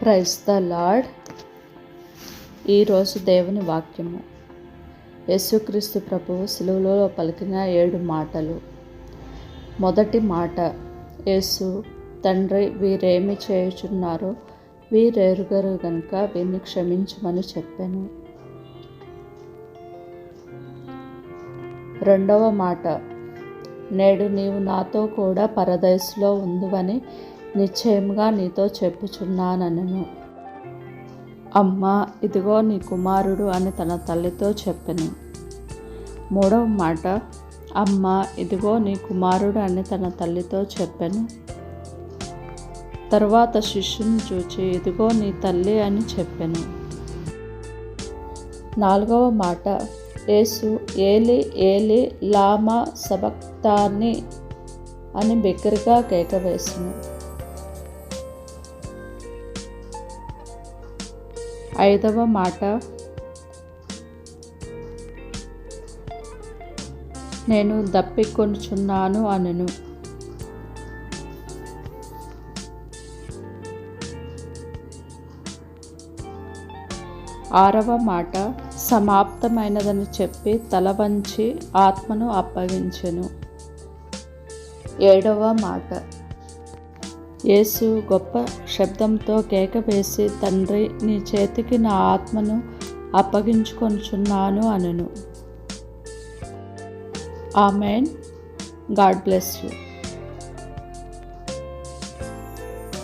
Praise the lord ఈరోజు దేవుని వాక్యము. యేసుక్రీస్తు ప్రభువు సిలువలో పలికిన ఏడు మాటలు. మొదటి మాట యేసు తండ్రి వీరేమి చేయుచున్నారో వీరెరుగరు గనుక వీరిని క్షమించమని చెప్పాను. రెండవ మాట నేడు నీవు నాతో కూడా పరదయసులో ఉందువని నిశ్చయముగా నీతో చెప్పుచున్నానను అమ్మ ఇదిగో నీ కుమారుడు అని తన తల్లితో చెప్పెను. మూడవ మాట అమ్మ ఇదిగో నీ కుమారుడు అని తన తల్లితో చెప్పెను. తర్వాత శిష్యుని చూచి ఇదిగో నీ తల్లి అని చెప్పెను. నాలుగవ మాట యేసు ఏలి ఏలి లామా సబక్తాన్ని అని బిగ్గరగా కేక వేసింది ఐదవ మాట. నేను దప్పికొనుచున్నాను అనను. ఆరవ మాట. సమాప్తమైనదని చెప్పి తల వంచి ఆత్మను అప్పగించెను. ఏడవ మాట. యేసు గొప్ప శబ్దంతో కేక వేసి తండ్రి నీ చేతికి నా ఆత్మను అప్పగించుకొనుచున్నాను అనును. ఆమెన్. God bless you.